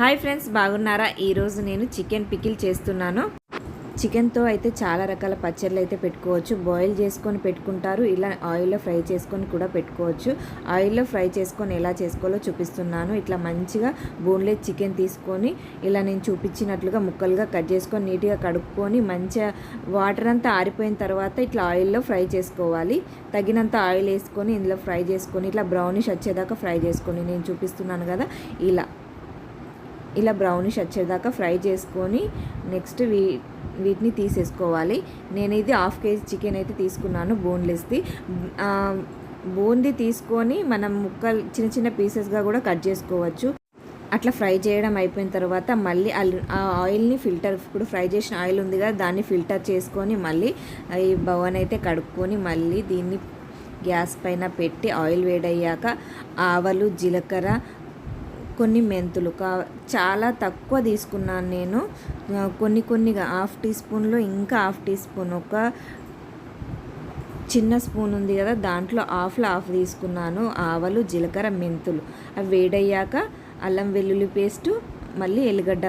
Hi friends బాగున్నారా? ఈరోజు నేను చికెన్ పికిల్ చేస్తున్నాను. చికెన్తో అయితే చాలా రకాల పచ్చళ్ళు అయితే పెట్టుకోవచ్చు. బాయిల్ చేసుకొని పెట్టుకుంటారు. ఇలా ఆయిల్లో ఫ్రై చేసుకొని కూడా పెట్టుకోవచ్చు. ఆయిల్లో ఫ్రై చేసుకొని ఎలా చేసుకోవాలో చూపిస్తున్నాను. ఇట్లా మంచిగా బోన్లెస్ చికెన్ తీసుకొని ఇలా నేను చూపించినట్లుగా ముక్కలుగా కట్ చేసుకొని నీట్గా కడుక్కొని మంచిగా వాటర్ అంతా ఆరిపోయిన తర్వాత ఇట్లా ఆయిల్లో ఫ్రై చేసుకోవాలి. తగినంత ఆయిల్ వేసుకొని ఇందులో ఫ్రై చేసుకొని ఇట్లా బ్రౌనిష్ వచ్చేదాకా ఫ్రై చేసుకొని నేను చూపిస్తున్నాను కదా ఇలా. ఇలా బ్రౌనిష్ వచ్చేదాకా ఫ్రై చేసుకొని నెక్స్ట్ వీ వీటిని తీసేసుకోవాలి. నేను ఇది హాఫ్ కేజీ చికెన్ అయితే తీసుకున్నాను బోన్లెస్ది బోన్ది తీసుకొని మనం ముక్కలు చిన్న చిన్న పీసెస్గా కూడా కట్ చేసుకోవచ్చు. అట్లా ఫ్రై చేయడం అయిపోయిన తర్వాత మళ్ళీ ఆ ఆయిల్ని ఫిల్టర్ ఇప్పుడు ఫ్రై చేసిన ఆయిల్ ఉంది కదా దాన్ని ఫిల్టర్ చేసుకొని మళ్ళీ ఈ బవన్ అయితే కడుక్కొని మళ్ళీ దీన్ని గ్యాస్ పైన పెట్టి ఆయిల్ వేడయ్యాక ఆవలు జీలకర్ర కొన్ని మెంతులు. కా చాలా తక్కువ తీసుకున్నాను నేను. కొన్ని కొన్నిగా హాఫ్ టీ స్పూన్లో ఇంకా హాఫ్ టీ స్పూన్. ఒక చిన్న స్పూన్ ఉంది కదా దాంట్లో హాఫ్లో హాఫ్ తీసుకున్నాను. ఆవలు జీలకర్ర మెంతులు. అవి వేడయ్యాక అల్లం వెల్లుల్లి పేస్టు మళ్ళీ ఎల్లిగడ్డ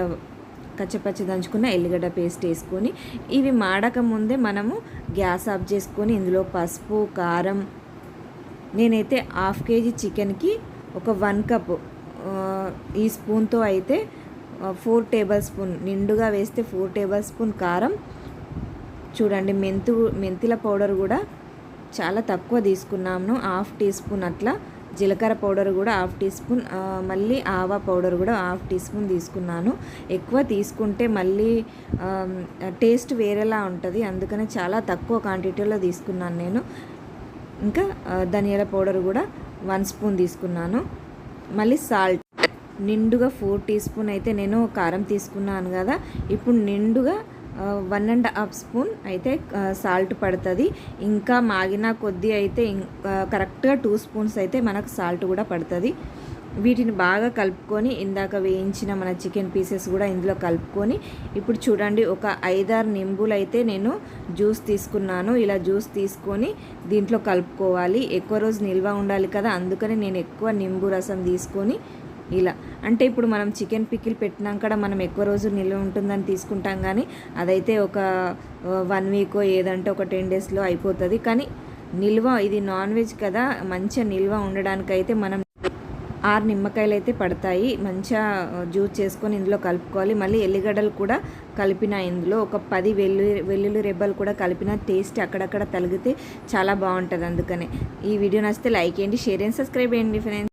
కచ్చపచ్చ దంచుకున్న ఎల్లిగడ్డ పేస్ట్ వేసుకొని ఇవి మాడక ముందే మనము గ్యాస్ ఆఫ్ చేసుకొని ఇందులో పసుపు కారం నేనైతే హాఫ్ కేజీ చికెన్కి ఒక వన్ కప్ ఈ స్పూన్తో అయితే ఫోర్ టేబుల్ స్పూన్ నిండుగా వేస్తే ఫోర్ టేబుల్ స్పూన్ కారం. చూడండి మెంతు మెంతుల పౌడర్ కూడా చాలా తక్కువ తీసుకున్నాము హాఫ్ టీ స్పూన్ అట్లా. జీలకర్ర పౌడర్ కూడా హాఫ్ టీ స్పూన్ మళ్ళీ ఆవా పౌడర్ కూడా హాఫ్ టీ స్పూన్ తీసుకున్నాను. ఎక్కువ తీసుకుంటే మళ్ళీ టేస్ట్ వేరేలా ఉంటుంది అందుకని చాలా తక్కువ క్వాంటిటీలో తీసుకున్నాను నేను. ఇంకా ధనియాల పౌడర్ కూడా వన్ స్పూన్ తీసుకున్నాను. మళ్ళీ సాల్ట్. నిండుగా ఫోర్ టీ స్పూన్ అయితే నేను కారం తీసుకున్నాను కదా. ఇప్పుడు నిండుగా వన్ అండ్ హాఫ్ స్పూన్ అయితే సాల్ట్ పడుతుంది. ఇంకా మాగిన కొద్దీ అయితే కరెక్ట్గా టూ స్పూన్స్ అయితే మనకు సాల్ట్ కూడా పడుతుంది. వీటిని బాగా కలుపుకొని ఇందాక వేయించిన మన చికెన్ పీసెస్ కూడా ఇందులో కలుపుకొని ఇప్పుడు చూడండి ఒక ఐదారు నింబులు అయితే నేను జ్యూస్ తీసుకున్నాను. ఇలా జ్యూస్ తీసుకొని దీంట్లో కలుపుకోవాలి. ఎక్కువ రోజు నిల్వ ఉండాలి కదా అందుకని నేను ఎక్కువ నింబు రసం తీసుకొని ఇలా. అంటే ఇప్పుడు మనం చికెన్ పికిల్ పెట్టినాక మనం ఎక్కువ రోజు నిల్వ ఉంటుందని తీసుకుంటాం కానీ అదైతే ఒక వన్ వీక్ ఏదంటే ఒక టెన్ డేస్లో అయిపోతుంది. కానీ నిల్వ ఇది నాన్ వెజ్ కదా మంచిగా నిల్వ ఉండడానికైతే మనం ఆరు నిమ్మకాయలు అయితే పడతాయి. మంచిగా జ్యూస్ చేసుకొని ఇందులో కలుపుకోవాలి. మళ్ళీ ఎల్లిగడ్డలు కూడా కలిపిన ఇందులో. ఒక పది వెల్లుల్లి వెల్లుల్లి రెబ్బలు కూడా కలిపిన టేస్ట్ అక్కడక్కడ తలిగితే చాలా బాగుంటుంది అందుకనే. ఈ వీడియో నచ్చితే లైక్ చేయండి షేర్ అండ్ సబ్స్క్రైబ్ చేయండి ఫ్రెండ్స్